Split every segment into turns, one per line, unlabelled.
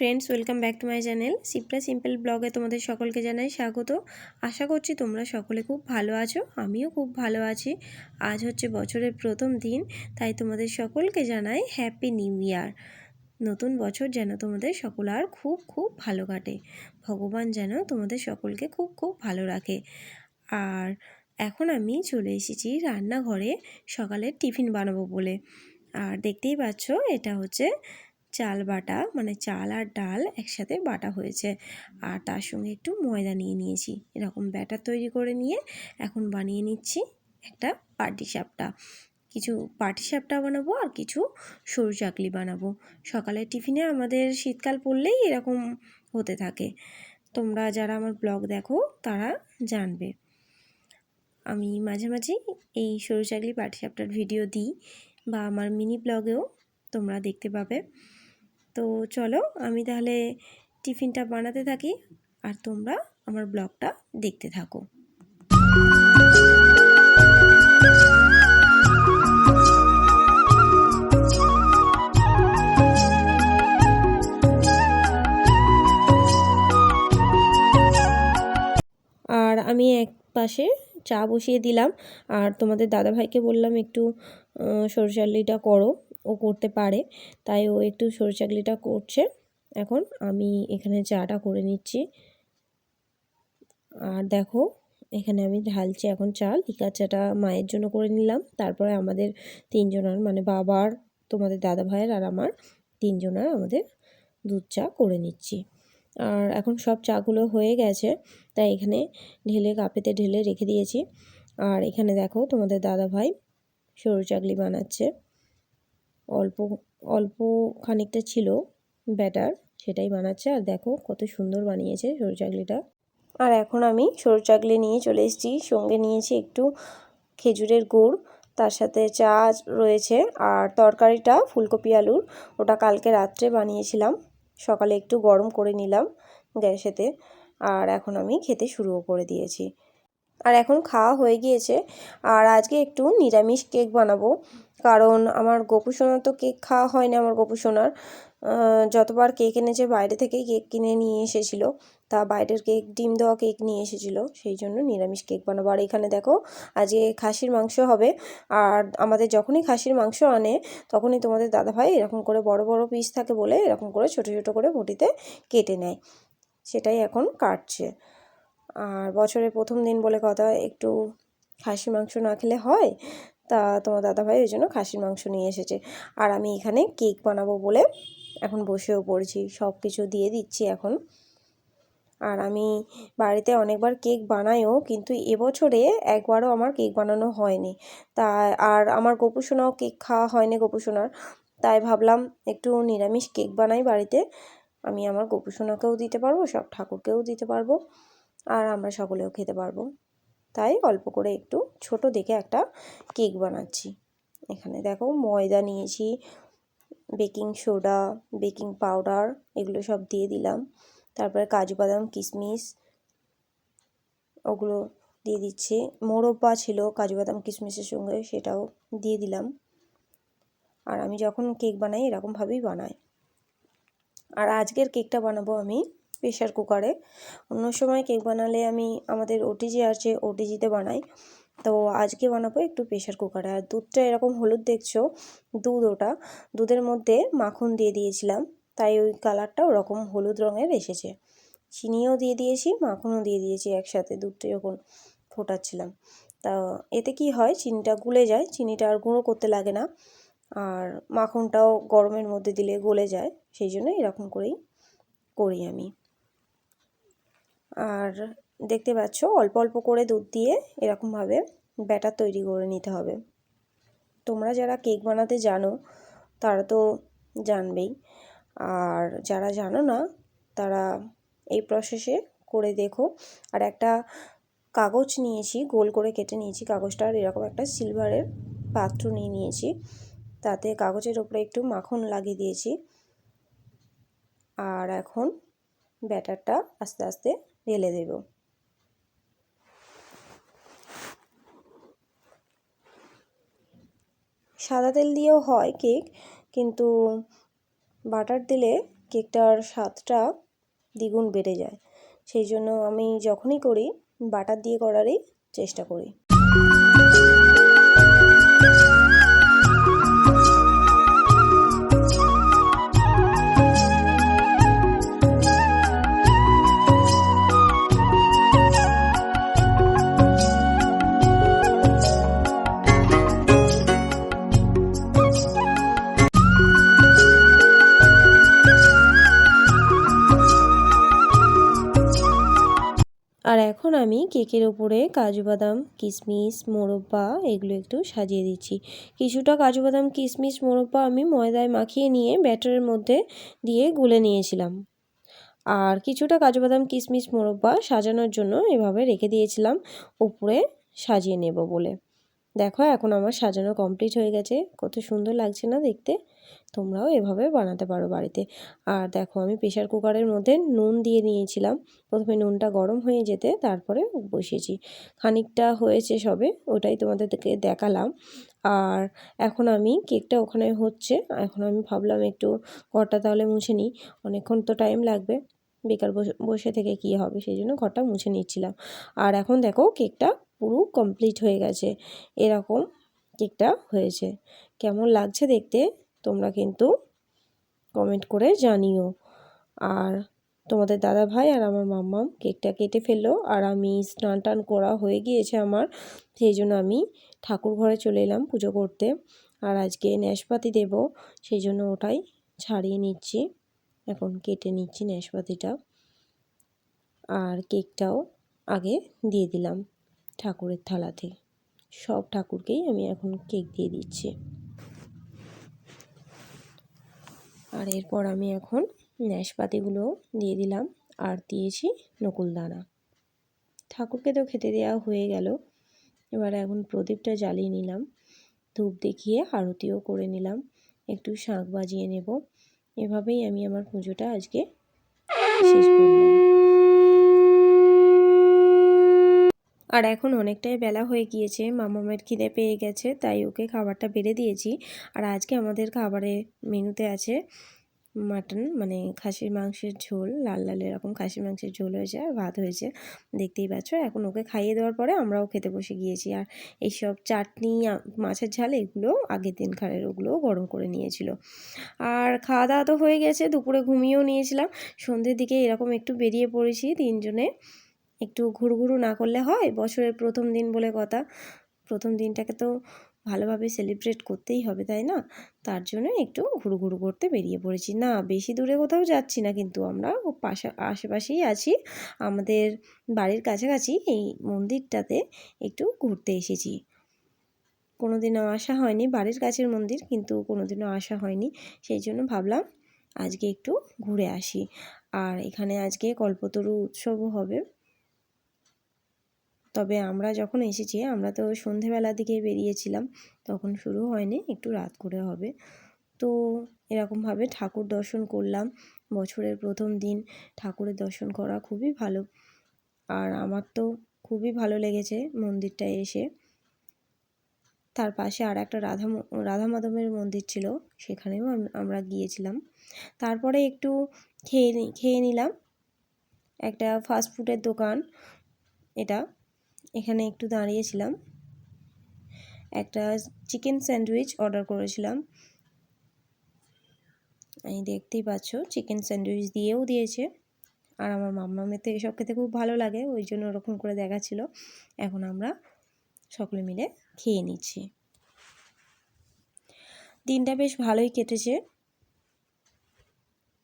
Friends welcome back to my channel Sipra simple ব্লগে তোমাদের সকলকে জানাই স্বাগত। আশা করছি তোমরা সকলে খুব ভালো আছো, আমিও খুব ভালো আছি। আজ হচ্ছে বছরের প্রথম দিন, তাই তোমাদের সকলকে জানাই হ্যাপি নিউ ইয়ার নতুন বছর যেন তোমাদের সকল আর খুব খুব ভালো কাটে। ভগবান যেন তোমাদের সকলকে খুব খুব ভালো রাখে। আর এখন আমি চলে এসেছি রান্নাঘরে, সকালের টিফিন বানাবো বলে। আর দেখতেই পাচ্ছ, এটা হচ্ছে চাল বাটা মানে চাল আর ডাল একসাথে বাটা হয়েছে। আর তার সঙ্গে একটু ময়দা নিয়ে নিয়েছি। এরকম ব্যাটার তৈরি করে নিয়ে এখন বানিয়ে নিচ্ছি একটা পাটি সাপটা। কিছু পাটি সাপটা বানাবো আর কিছু সরু চাকলি বানাবো। সকালের টিফিনে আমাদের শীতকাল পড়লেই এরকম হতে থাকে। তোমরা যারা আমার ব্লগ দেখো, তারা জানবে। আমি মাঝে মাঝে এই সরু চাকলি পাটি সাপটার ভিডিও দিই বা আমার মিনি ব্লগেও তোমরা দেখতে পাবে। তো চলো আমি তাহলে টিফিনটা বানাতে থাকি আর তোমরা আমার ব্লগটা দেখতে থাকো। আর আমি এক পাশে চা বসিয়ে দিলাম। আর তোমাদের দাদাভাইকে বললাম একটু সরষালিটা করো। ও করতে পারে। তাই ও একটু সরু চাকলিটা করছে। এখন আমি এখানে চাটা করে নিচ্ছি। আর দেখো, এখানে আমি ঢালছি এখন চাল। লিকার চাটা মায়ের জন্য করে নিলাম। তারপরে আমাদের তিনজনের মানে বাবার, তোমাদের দাদা ভাইয়ের আর আমার তিনজনের আমাদের দুধ চা করে নিচ্ছি। আর এখন সব চাগুলো হয়ে গেছে। তাই এখানে ঢেলে, কাপেতে ঢেলে রেখে দিয়েছি। আর এখানে দেখো তোমাদের দাদা ভাই সরু চাকলি বানাচ্ছে। অল্প অল্প খানিকটা ছিল ব্যাটার, সেটাই বানাচ্ছে। আর দেখো কত সুন্দর বানিয়েছে সরু চাকলিটা। আর এখন আমি সরু চাকলি নিয়ে চলে এসেছি। সঙ্গে নিয়েছি একটু খেজুরের গুড়, তার সাথে চা রয়েছে। আর তরকারিটা ফুলকপি আলুর, ওটা কালকে রাত্রে বানিয়েছিলাম। সকালে একটু গরম করে নিলাম গ্যাসেতে। আর এখন আমি খেতে শুরুও করে দিয়েছি। আর এখন খাওয়া হয়ে গিয়েছে। আর আজকে একটু নিরামিষ কেক বানাবো। কারণ আমার গোপু সোনার তো কেক খাওয়া হয় না আমার গোপু সোনার। যতবার কেক এনেছে, বাইরে থেকেই কেক কিনে নিয়ে এসেছিল। তা বাইরের কেক, ডিম দেওয়া কেক নিয়ে এসেছিল। সেই জন্য নিরামিষ কেক বানাবো। আর এখানে দেখো, আজকে খাসির মাংস হবে। আর আমাদের যখনই খাসির মাংস আনে, তখনই তোমাদের দাদাভাই এরকম করে বড় বড় পিস থাকে বলে এরকম করে, ছোট ছোট করে মুটিতে কেটে নেয়। সেটাই এখন কাটছে। আর বছরের প্রথম দিন বলে কথা, একটু খাসি মাংস না খেলে হয়? তা তোমার দাদাভাই ওই জন্য খাসির মাংস নিয়ে এসেছে। আর আমি এখানে কেক বানাবো বলে এখন বসেও পড়েছি সব কিছু দিয়ে দিচ্ছি এখন। আর আমি বাড়িতে অনেকবার কেক বানাইও, কিন্তু এবছরে একবারও আমার কেক বানানো হয়নি। তা আর আমার গোপুসোনাও কেক খাওয়া হয়নি গোপুসোনার। তাই ভাবলাম একটু নিরামিষ কেক বানাই বাড়িতে। আমি আমার গোপুসোনাকেও দিতে পারব, সব ঠাকুরকেও দিতে পারব। আর আমরা সকলেও খেতে পারব। তাই অল্প করে একটু ছোট দেখে একটা কেক বানাচ্ছি। এখানে দেখো ময়দা নিয়েছি, বেকিং সোডা, বেকিং পাউডার এগুলো সব দিয়ে দিলাম। তারপরে কাজু বাদাম কিশমিশ ওগুলো দিয়ে দিচ্ছি। মোরব্বা ছিল, কাজু বাদাম কিশমিশের সঙ্গে সেটাও দিয়ে দিলাম। আর আমি যখন কেক বানাই এরকমভাবেই বানাই। আর আজকের কেকটা বানাবো আমি প্রেশার কুকারে অন্য সময় কেক বানালে আমি আমাদের ওটিজি আছে ওটিজিতে বানাই। তো আজকে বানাবো একটু প্রেশার কুকারে আর দুধটা এরকম হলুদ দেখছ? দুধ ওটা। দুধের মধ্যে মাখন দিয়ে দিয়েছিলাম। তাই ওই কালারটা ওরকম হলুদ রঙের এসেছে। চিনিও দিয়ে দিয়েছি, মাখনও দিয়ে দিয়েছি একসাথে দুধটা যখন ফোটাচ্ছিলাম। তা এতে কি হয়? চিনিটা গুলে যায়। চিনিটা আর গুঁড়ো করতে লাগে না। আর মাখনটাও গরমের মধ্যে দিলে গলে যায়। সেই জন্য এরকম করেই করি আমি। আর দেখতে পাচ্ছ, অল্প অল্প করে দুধ দিয়ে এরকমভাবে ব্যাটার তৈরি করে নিতে হবে। তোমরা যারা কেক বানাতে জানো, তারা তো জানবেই। আর যারা জানো না, তারা এই প্রসেসে করে দেখো। আর একটা কাগজ নিয়েছি, গোল করে কেটে নিয়েছি কাগজটার এরকম একটা সিলভারের পাত্র নিয়ে নিয়েছি। তাতে কাগজের ওপরে একটু মাখন লাগিয়ে দিয়েছি। আর এখন ব্যাটারটা আস্তে আস্তে ঢেলে দেব। সাদা তেল দিয়েও হয় কেক, কিন্তু বাটার দিলে কেকটার স্বাদটা দ্বিগুণ বেড়ে যায়। সেই জন্য আমি যখনই করি, বাটার দিয়ে করারই চেষ্টা করি। এখন আমি কেকের ওপরে কাজু বাদাম, কিশমিশ, মোরব্বা এগুলো একটু সাজিয়ে দিচ্ছি। কিছুটা কাজু বাদাম, কিশমিশ, মোরব্বা আমি ময়দায় মাখিয়ে নিয়ে ব্যাটারের মধ্যে দিয়ে গুলে নিয়েছিলাম। আর কিছুটা কাজু বাদাম, কিশমিশ, মোরব্বা সাজানোর জন্য এভাবে রেখে দিয়েছিলাম। উপরে সাজিয়ে নেব বলে। দেখো, এখন আমার সাজানো কমপ্লিট হয়ে গেছে। কত সুন্দর লাগছে না দেখতে? তোমরাও এভাবে বানাতে পারো বাড়িতে। আর দেখো, আমি প্রেশার কুকারের মধ্যে নুন দিয়ে নিয়েছিলাম। প্রথমে নুনটা গরম হয়ে যেতে তারপরে বসিয়েছি। খানিকটা হয়েছে সবে, ওটাই তোমাদেরকে দেখালাম। আর এখন আমি কেকটা ওখানে হচ্ছে, এখন আমি ভাবলাম একটু ঘরটা তাহলে মুছে নিই। অনেকক্ষণ তো টাইম লাগবে, বেকার বসে থেকে কী হবে, সেই জন্য ঘরটা মুছে নিচ্ছিলাম। আর এখন দেখো, কেকটা পুরো কমপ্লিট হয়ে গেছে। এরকম কেকটা হয়েছে। কেমন লাগছে দেখতে? তোমরা কিন্তু কমেন্ট করে জানিও। আর তোমাদের দাদা ভাই আর আমার মাম্মাম কেকটা কেটে ফেলল আর আমি স্নান টান করা হয়ে গিয়েছে আমার, সেই জন্য আমি ঠাকুর ঘরে চলে এলাম পুজো করতে। আর আজকে ন্যাশপাতি দেব, সেই জন্য ওটাই ছাড়িয়ে নিচ্ছি। এখন কেটে নিচ্ছি ন্যাশপাতিটা আর কেকটাও আগে দিয়ে দিলাম ঠাকুরের থালাতে। সব ঠাকুরকেই আমি এখন কেক দিয়ে দিচ্ছি। আর এরপর আমি এখন ন্যাশপাতিগুলো দিয়ে দিলাম আর দিয়েছি নকুলদানা ঠাকুরকে তো খেতে দেওয়া হয়ে গেল। এবার এখন প্রদীপটা জ্বালিয়ে নিলাম। ধূপ দেখিয়ে আরতিও করে নিলাম। একটু শাঁখ বাজিয়ে নেব। এভাবেই আমি আমার পুজোটা আজকে শেষ করলাম। আর এখন অনেকটাই বেলা হয়ে গিয়েছে মামা মামামের খিদে পেয়ে গেছে, তাই ওকে খাবারটা বেড়ে দিয়েছি। আর আজকে আমাদের খাবারের মেনুতে আছে মাটন মানে খাসির মাংসের ঝোল, লাল লাল এরকম খাসির মাংসের ঝোল হয়েছে আর ভাত হয়েছে। দেখতেই পাচ্ছ, এখন ওকে খাইয়ে দেওয়ার পরে আমরাও খেতে বসে গিয়েছি। আর এইসব চাটনি মাছের ঝাল এগুলো আগের দিন খারের ওগুলোও গরম করে নিয়েছিল। আর খাওয়া দাওয়া তো হয়ে গেছে, দুপুরে ঘুমিয়েও নিয়েছিলাম। সন্ধ্যের দিকে এরকম একটু বেরিয়ে পড়েছি তিনজনে। একটু ঘুরঘুরু না করলে হয়। বছরের প্রথম দিন বলে কথা। প্রথম দিনটাকে তো ভালোভাবে সেলিব্রেট করতেই হবে, তাই না? তার জন্য একটু ঘুরু করতে বেরিয়ে পড়েছি। না, বেশি দূরে কোথাও যাচ্ছি না, কিন্তু আমরা পাশা, আশেপাশেই আছি। আমাদের বাড়ির কাছাকাছি এই মন্দিরটাতে একটু ঘুরতে এসেছি। কোনো দিনও আসা হয়নি বাড়ির কাছের মন্দির, কিন্তু কোনো দিনও আসা হয়নি। সেই জন্য ভাবলাম আজকে একটু ঘুরে আসি। আর এখানে আজকে কল্পতরু উৎসবও হবে। তবে আমরা যখন এসেছি, আমরা তো সন্ধেবেলার দিকে বেরিয়েছিলাম, তখন শুরু হয়নি, একটু রাত করে হবে। তো এরকমভাবে ঠাকুর দর্শন করলাম, বছরের প্রথম দিন ঠাকুরের দর্শন করা খুবই ভালো। আর আমার তো খুবই ভালো লেগেছে মন্দিরটায় এসে। তার পাশে আর একটা রাধা রাধা মাধবের মন্দির ছিল, সেখানেও আমরা গিয়েছিলাম। তারপরে একটু খেয়ে খেয়ে নিলাম। একটা ফাস্টফুডের দোকান, এটা এখানে একটু দাঁড়িয়েছিলাম। একটা চিকেন স্যান্ডউইচ অর্ডার করেছিলাম। এই দেখতেই পাচ্ছ, চিকেন স্যান্ডউইচ দিয়েও দিয়েছে। আর আমার মাম্মামের তো এসব খেতে খুব ভালো লাগে, ওই জন্য ওরকম করে দেখাচ্ছিল। এখন আমরা সকলে মিলে খেয়ে নিচ্ছি। দিনটা বেশ ভালোই কেটেছে।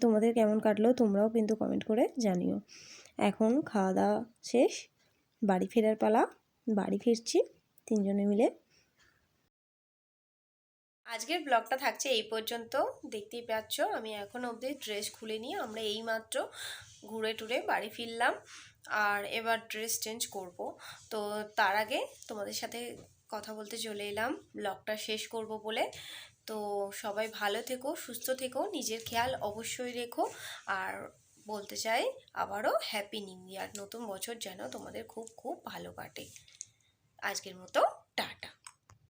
তোমাদের কেমন কাটলো তোমরাও কিন্তু কমেন্ট করে জানিও। এখন খাওয়া দাওয়া শেষ। বাড়ি ফেরার পালা, বাড়ি ফিরছি তিনজনে মিলে। আজকের ব্লগটা থাকছে এই পর্যন্ত। দেখতেই পাচ্ছ, আমি এখন অবধি ড্রেস খুলে নিয়ে আমরা এই মাত্র ঘুরে টুরে বাড়ি ফিরলাম। আর এবার ড্রেস চেঞ্জ করব। তো তার আগে তোমাদের সাথে কথা বলতে চলে এলাম, ব্লগটা শেষ করব বলে। তো সবাই ভালো থেকো, সুস্থ থেকো, নিজের খেয়াল অবশ্যই রেখো। আর বলতে চাই, আবারও হ্যাপি নিউ ইয়ার নতুন বছর যেন তোমাদের খুব খুব ভালো কাটে। আজকের মতো টাটা।